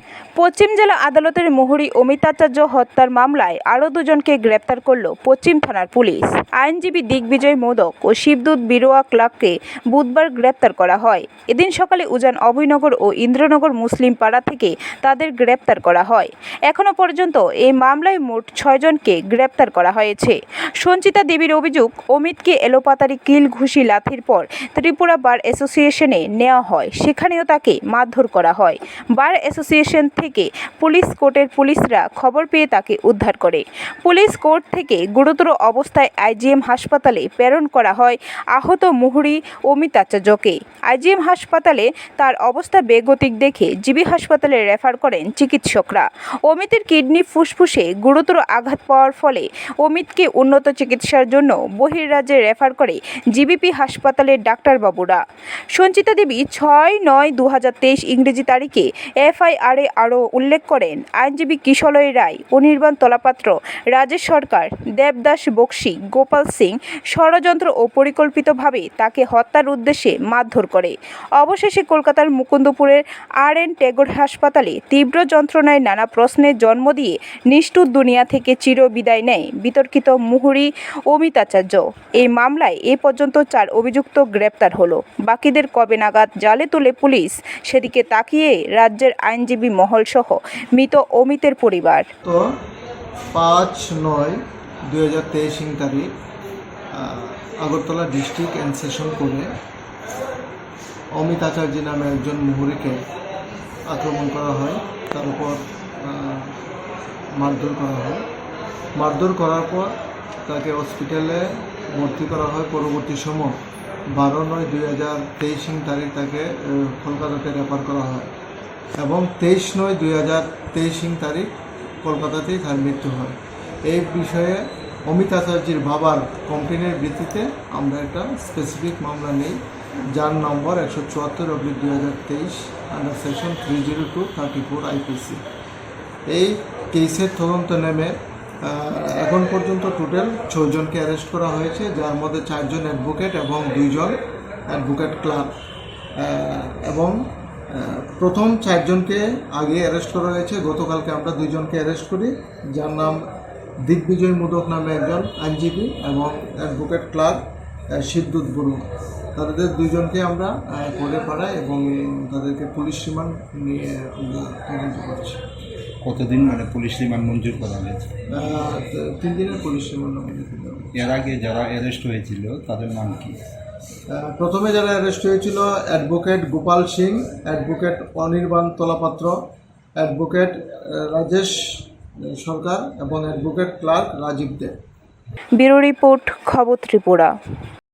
Damn. পশ্চিম জেলা আদালতের মুহুরী অমিতাচার্য হত্যার মামলায় আরও দুজনকে গ্রেপ্তার করল পশ্চিম থানার পুলিশ। আইনজীবী দিগ্বিজয় মোদক ও শিবদূত বিরোয়া ক্লাবকে বুধবার গ্রেপ্তার করা হয়। এদিন সকালে উজান অভয়নগর ও ইন্দ্রনগর মুসলিম পাড়া থেকে তাদের গ্রেপ্তার করা হয়। এখনও পর্যন্ত এই মামলায় মোট ছয়জনকে গ্রেপ্তার করা হয়েছে। সঞ্চিতা দেবীর অভিযোগ, অমিতকে এলোপাতারি কিল ঘুষি লাথির পর ত্রিপুরা বার অ্যাসোসিয়েশনে নেওয়া হয়। সেখানেও তাকে মারধর করা হয়। বার অ্যাসোসিয়েশন থেকে পুলিশ কোর্টের পুলিশরা খবর পেয়ে তাকে উদ্ধার করে। পুলিশ কোর্ট থেকে গুরুতর অবস্থায় আইজিএম হাসপাতালে প্রেরণ করা হয় আহত মুহুরী অমিতাচার্যকে আইজিএম হাসপাতালে তার অবস্থা বেগতিক দেখে জিবি হাসপাতালে রেফার করেন চিকিৎসকরা। অমিতের কিডনি ফুসফুসে গুরুতর আঘাত পাওয়ার ফলে অমিতকে উন্নত চিকিৎসার জন্য বহির্রাজ্যে রেফার করে জিবিপি হাসপাতালের ডাক্তারবাবুরা। সঞ্চিতা দেবী ছয় নয় দু ইংরেজি তারিখে এফআইআরে আরও উল্লেখ করেন, আইনজীবী কিশলয় রায়, অনির্বাণ তলাপাত্র, রাজেশ সরকার, দেবদাস বক্সি, গোপাল সিং ষড়যন্ত্র ও পরিকল্পিতভাবে তাকে হত্যার উদ্দেশ্যে মারধর করে। অবশেষে কলকাতার মুকুন্দপুরের আর এন টেগোর হাসপাতালে তীব্র যন্ত্রণায় নানা প্রশ্নের জন্ম দিয়ে নিষ্ঠুর দুনিয়া থেকে চির বিদায় নেয় বিতর্কিত মুহুরি অমিতাচার্য। এই মামলায় এ পর্যন্ত চার অভিযুক্ত গ্রেপ্তার হলো। বাকিদের কবে নাগাদ জালে তুলে পুলিশ সেদিকে তাকিয়ে রাজ্যের আইনজীবী মহলসহ মৃত অমিতের পরিবার। তো পাঁচ নয় দুই হাজার তেইশ তারিখ আগরতলা ডিস্ট্রিক্ট অ্যান্ড সেশন কোর্টে অমিত আচার্য নামে একজন মুহুরিকে আক্রমণ করা হয়। তার উপর মারধর করা হয়। মারধর করার পর তাকে হসপিটালে ভর্তি করা হয়। পরবর্তী সময় বারো নয় দুই হাজার তেইশ তারিখ তাকে কলকাতাতে রেফার করা হয়। এবং তেইশ নয় দুই হাজার তেইশ তারিখ কলকাতাতেই তার মৃত্যু হয়। এই বিষয়ে অমিত আচার্যের বাবার কমপ্লেনের ভিত্তিতে আমরা একটা স্পেসিফিক মামলা নেই। যার নম্বর একশো চুয়াত্তর অব্লিক দুই হাজার তেইশ under section three zero two thirty four IPC এই কেসের তদন্ত নেমে এখন পর্যন্ত টোটাল ছজনকে অ্যারেস্ট করা হয়েছে, যার মধ্যে চারজন অ্যাডভোকেট এবং দুইজন অ্যাডভোকেট ক্লাব এবং প্রথম চারজনকে আগে অ্যারেস্ট করা হয়েছে। গতকালকে আমরা দুইজনকে অ্যারেস্ট করি। যার নাম দিগ্বিজয় মোদক নামে একজন আইনজীবী এবং অ্যাডভোকেট ক্লার্ক সিদ্ধুত বড়ু তাদের দুইজনকে আমরা কোর্টে পাড়াই এবং তাদেরকে পুলিশ রিমান্ড নিয়ে আমরা তদন্ত করছি। কতদিন মানে পুলিশ রিমান্ড মঞ্জুর করা হয়েছে? তিন দিনের পুলিশ রিমান্ড দিতে হবে। এর আগে যারা অ্যারেস্ট হয়েছিল তাদের নাম কি? প্রথমে যারা অ্যারেস্ট হয়েছিল advocate Gopal Singh advocate Anirban Talapatra advocate Rajesh Sarkar এবং advocate clerk Rajib De. Bureau report খবর ত্রিপুরা।